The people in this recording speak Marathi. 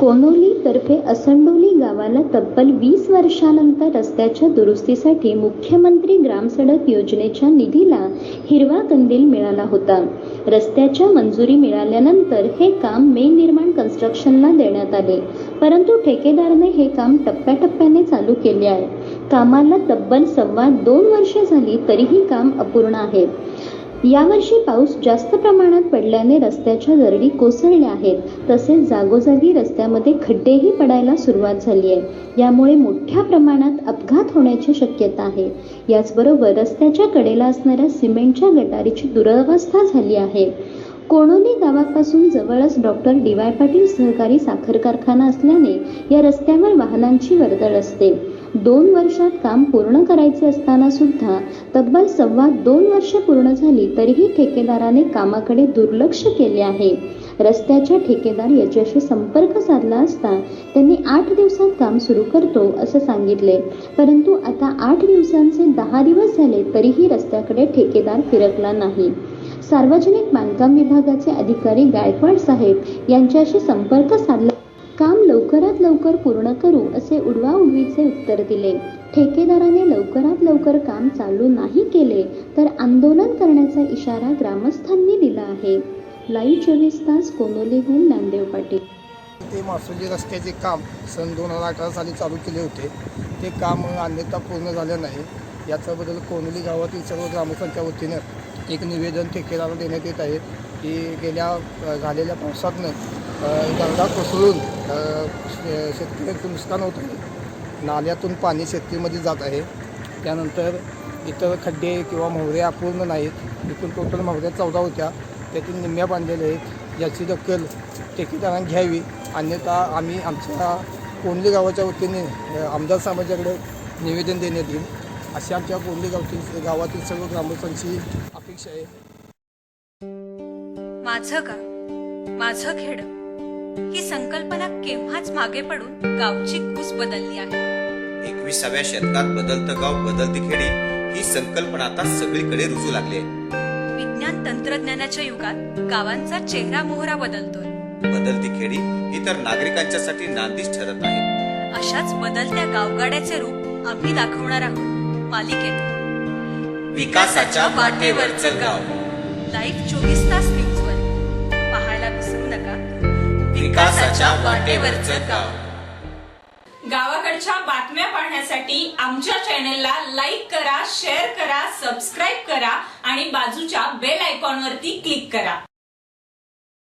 कोनोली तर्फे असंडोली गावाला तब्बल वीस वर्षानंतर रस्त्याच्या दुरुस्तीसाठी मुख्यमंत्री ग्रामसडक योजनेच्या निधीला हिरवा कंदील मिळाला होता. रस्त्याच्या मंजुरी मिळाल्यानंतर हे काम मे निर्माण कन्स्ट्रक्शनला देण्यात आले. परंतु ठेकेदाराने हे काम टप्प्याटप्प्याने चालू केले आहे. कामाला तब्बल सव्वा दोन वर्षे झाली तरीही काम अपूर्ण आहे. यावर्षी पाऊस जास्त प्रमाणात पडल्याने रस्त्याच्या दरडी कोसळल्या आहेत. तसेच जागोजागी रस्त्यामध्ये खड्डेही पडायला सुरुवात झाली आहे. यामुळे मोठ्या प्रमाणात अपघात होण्याची शक्यता आहे. याचबरोबर रस्त्याच्या कडेला असणाऱ्या सिमेंटच्या गटारीची दुरवस्था झाली आहे. कोणोली गावापासून जवळच डॉक्टर डी वाय पाटील सहकारी साखर कारखाना असल्याने या रस्त्यावर वाहनांची वर्दळ असते. दोन वर्षात काम पूर्ण करायचे असताना सुद्धा तब्बल सव्वा दोन वर्षे पूर्ण झाली तरीही ठेकेदाराने कामाकडे दुर्लक्ष केले आहे. रस्त्याच्या ठेकेदार याच्याशी संपर्क साधला असता त्यांनी आठ दिवसात काम सुरू करतो असं सांगितले. परंतु आता आठ दिवसांचे दहा दिवस झाले तरीही रस्त्याकडे ठेकेदार फिरकला नाही. सार्वजनिक बांधकाम विभागाचे अधिकारी गायकवाड साहेब यांच्याशी संपर्क साधला काम लवकरात लवकर पूर्ण करू असे उडवा उडवीचे उत्तर दिले. ठेकेदाराने लवकरात लवकर काम चालू नाही केले तर आंदोलन करण्याचा इशारा ग्रामस्थांनी दिला आहे. लाईव्ह चोवीस तास कोनोलीहून नामदेव पाटील. ते मासुली रस्त्याचे काम सन दोन हजार अठरा साली चालू केले होते. ते काम अन्यथा पूर्ण झालं नाही. याच्याबद्दल कोनोली गावातील सर्व ग्रामस्थांच्या वतीनं एक निवेदन ठेकेदाराला देण्यात येत आहे की गेल्या झालेल्या पावसातनं अ, दरडा कोसळून शेतकऱ्यांचं नुकसान होत आहे. नाल्यातून पाणी शेतीमध्ये जात आहे. त्यानंतर इतर खड्डे किंवा मोहऱ्या पूर्ण नाहीत. एकूण टोटल मोहऱ्या चौदा होत्या. त्यातून निम्म्या बांधलेल्या आहेत. याची दखल ठेकेदारांनी घ्यावी. अन्यथा आम्ही आमच्या कोंडली गावाच्या वतीने आमदार साहेबांच्याकडे निवेदन देण्यात येईल. अशी आमच्या कोंडली गावतील गावातील सर्व ग्रामस्थांची अपेक्षा आहे. माझं गाव माझं खेड. ही संकल्पना केव्हाच मागे पडून गावची कूस बदलली आहे. एकविसाव्या शतकात बदलतं गाव बदलती खेडी ही संकल्पना आता सगळीकडे रुजू लागली आहे. विज्ञान तंत्रज्ञानाच्या युगात गावांचा चेहरा मोहरा बदलतोय. बदलती खेडी ही तर नागरिकांच्यासाठी नांदीच ठरत आहे. अशाच बदलत्या गावगाड्याचे रूप आम्ही दाखवणार आहोत. मालिकेत विकासाच्या वाटेवरचं गाव. लाईव्ह चोवीस तास न्यूजवर. पाहायला विसरू नका. विकासाच्या वाटेवरचं गाव. गावाकडच्या बातम्या पाहण्यासाठी आमच्या चॅनलला लाईक करा शेअर करा सबस्क्राईब करा आणि बाजूच्या बेल आयकॉनवरती क्लिक करा.